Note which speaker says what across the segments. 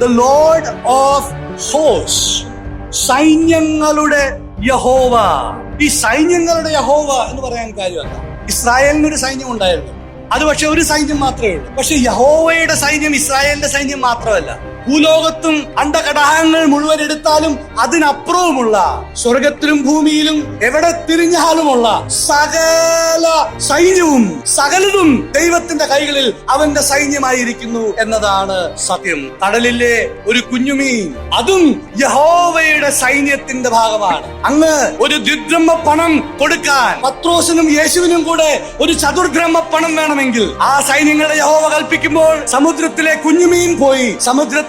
Speaker 1: The Lord of ഹോസ് സൈന്യങ്ങളുടെ യഹോവ. ഈ സൈന്യങ്ങളുടെ യഹോവ എന്ന് പറയാൻ കാര്യമല്ല. ഇസ്രായേലിന് ഒരു സൈന്യം ഉണ്ടായിരുന്നു. അത് പക്ഷെ ഒരു സൈന്യം മാത്രമേ ഉള്ളൂ. പക്ഷെ യഹോവയുടെ സൈന്യം ഇസ്രായേലിന്റെ സൈന്യം മാത്രമല്ല. ഭൂലോകത്തും അണ്ടകടാഹങ്ങൾ മുഴുവൻ എടുത്താലും അതിനപ്പുറവുമുള്ള സ്വർഗത്തിലും ഭൂമിയിലും എവിടെ തിരിഞ്ഞാലുമുള്ള സകല സൈന്യവും സകലതും ദൈവത്തിന്റെ കൈകളിൽ അവന്റെ സൈന്യമായിരിക്കുന്നു എന്നതാണ് സത്യം. കടലിലെ ഒരു കുഞ്ഞുമീൻ അതും യഹോവയുടെ സൈന്യത്തിന്റെ ഭാഗമാണ്. അങ്ങ് ഒരു ദ്വിബ്രഹ്മ പണം കൊടുക്കാൻ പത്രോസിനും യേശുവിനും കൂടെ ഒരു ചതുർബ്രഹ്മ പണം വേണമെങ്കിൽ ആ സൈന്യങ്ങളെ യഹോവ കൽപ്പിക്കുമ്പോൾ സമുദ്രത്തിലെ കുഞ്ഞുമീൻ പോയി.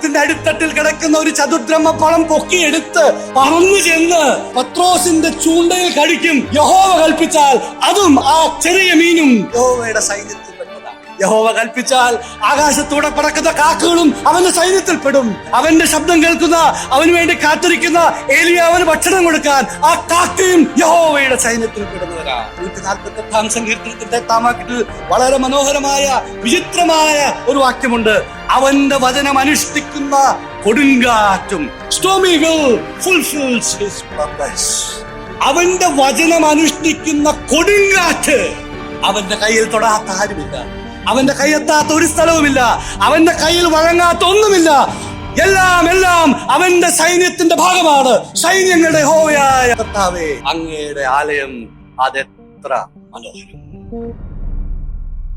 Speaker 1: സമുദ്രത്തിന്റെ അടിത്തട്ടിൽ കിടക്കുന്ന ഒരു ചതുർദ്രഹ്മ പണം പൊക്കിയെടുത്ത് പറന്നു ചെന്ന് പത്രോസിന്റെ ചൂണ്ടയിൽ കടിക്കും. യഹോവ കൽപ്പിച്ചാൽ അതും ആ ചെറിയ മീനും. യഹോവയുടെ സൈന്യത്തിൽ യഹോവ കൽപ്പിച്ചാൽ ആകാശത്തൂടെ പറക്കുന്ന കാക്കകളും അവന്റെ സൈന്യത്തിൽ പെടും. അവന്റെ ശബ്ദം കേൾക്കുന്ന അവന് വേണ്ടി കാത്തിരിക്കുന്ന ഏലിയാവന് ഭക്ഷണം കൊടുക്കാൻ ആ കാക്കയും യഹോവയുടെ സൈന്യത്തിൽ പെടുന്നവരാ. നാൽപ്പത്തി എട്ടാം സങ്കീർത്തനത്തിന്റെ വളരെ മനോഹരമായ വിചിത്രമായ ഒരു വാക്യമുണ്ട്. അവന്റെ വചനം അനുഷ്ഠിക്കുന്ന കൊടുങ്കാറ്റും ഫുൾഫിൽസ് ഹിസ് അവന്റെ വചനം അനുഷ്ഠിക്കുന്ന കൊടുങ്കാറ്റ് അവന്റെ കയ്യിൽ തൊടാത്ത ആരുമില്ല. അവന്റെ കയ്യെത്താത്ത ഒരു സ്ഥലവുമില്ല. അവന്റെ കയ്യിൽ വഴങ്ങാത്ത ഒന്നുമില്ല. എല്ലാം എല്ലാം അവന്റെ സൈന്യത്തിന്റെ ഭാഗമാണ്. സൈന്യങ്ങളുടെ ഹോവയായ കർത്താവേ അങ്ങയുടെ ആലയം അതെത്ര മനോഹരം.